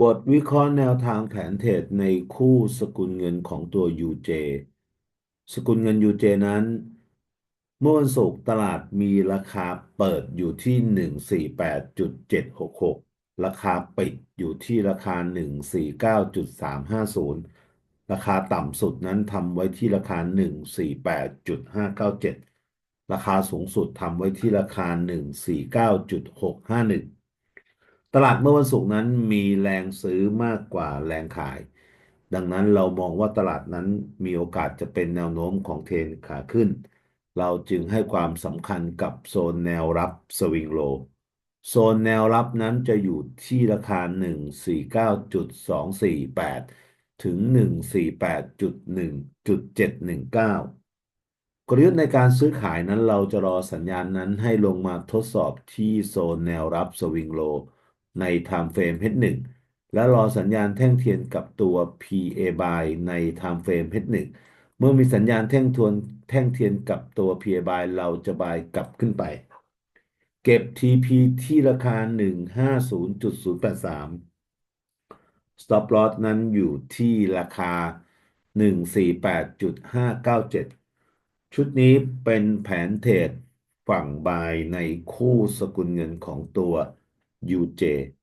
บทวิเคราะห์แนวทางแผนเทรดในคู่สกุลเงินของตัว UJ สกุลเงิน UJ นั้น เมื่อวันศุกร์ตลาดมีราคาเปิดอยู่ที่ 148.766 ราคาปิดอยู่ที่ราคา 149.350 ราคาต่ำสุดนั้นทำไว้ที่ราคา 148.597 ราคาสูงสุดทำไว้ที่ราคา 149.651 ตลาดเมื่อวันศุกร์นั้นมีแรงซื้อมากกว่าแรงขาย ดังนั้นเรามองว่าตลาดนั้นมีโอกาสจะเป็นแนวโน้มของเทรนขาขึ้น เราจึงให้ความสำคัญกับโซนแนวรับสวิงโลโซนแนวรับนั้นจะอยู่ที่ราคา 149.248 ถึง 148.1.719 กลยุทธ์ในการซื้อขายนั้นเราจะรอสัญญาณนั้นให้ลงมาทดสอบที่โซนแนวรับสวิงโล ใน time frame H1 และรอสัญญาณแท่งเทียนกับตัว PA by ใน time frame H1 เมื่อมีสัญญาณแท่งทวนแท่งเทียนกับตัว PA by เราจะ buy กลับขึ้นไป เก็บ TP ที่ราคา 150.083 stop loss นั้นอยู่ที่ราคา 148.597 ชุดนี้เป็นแผนเทรดฝั่งบายในคู่สกุลเงินของตัว UJ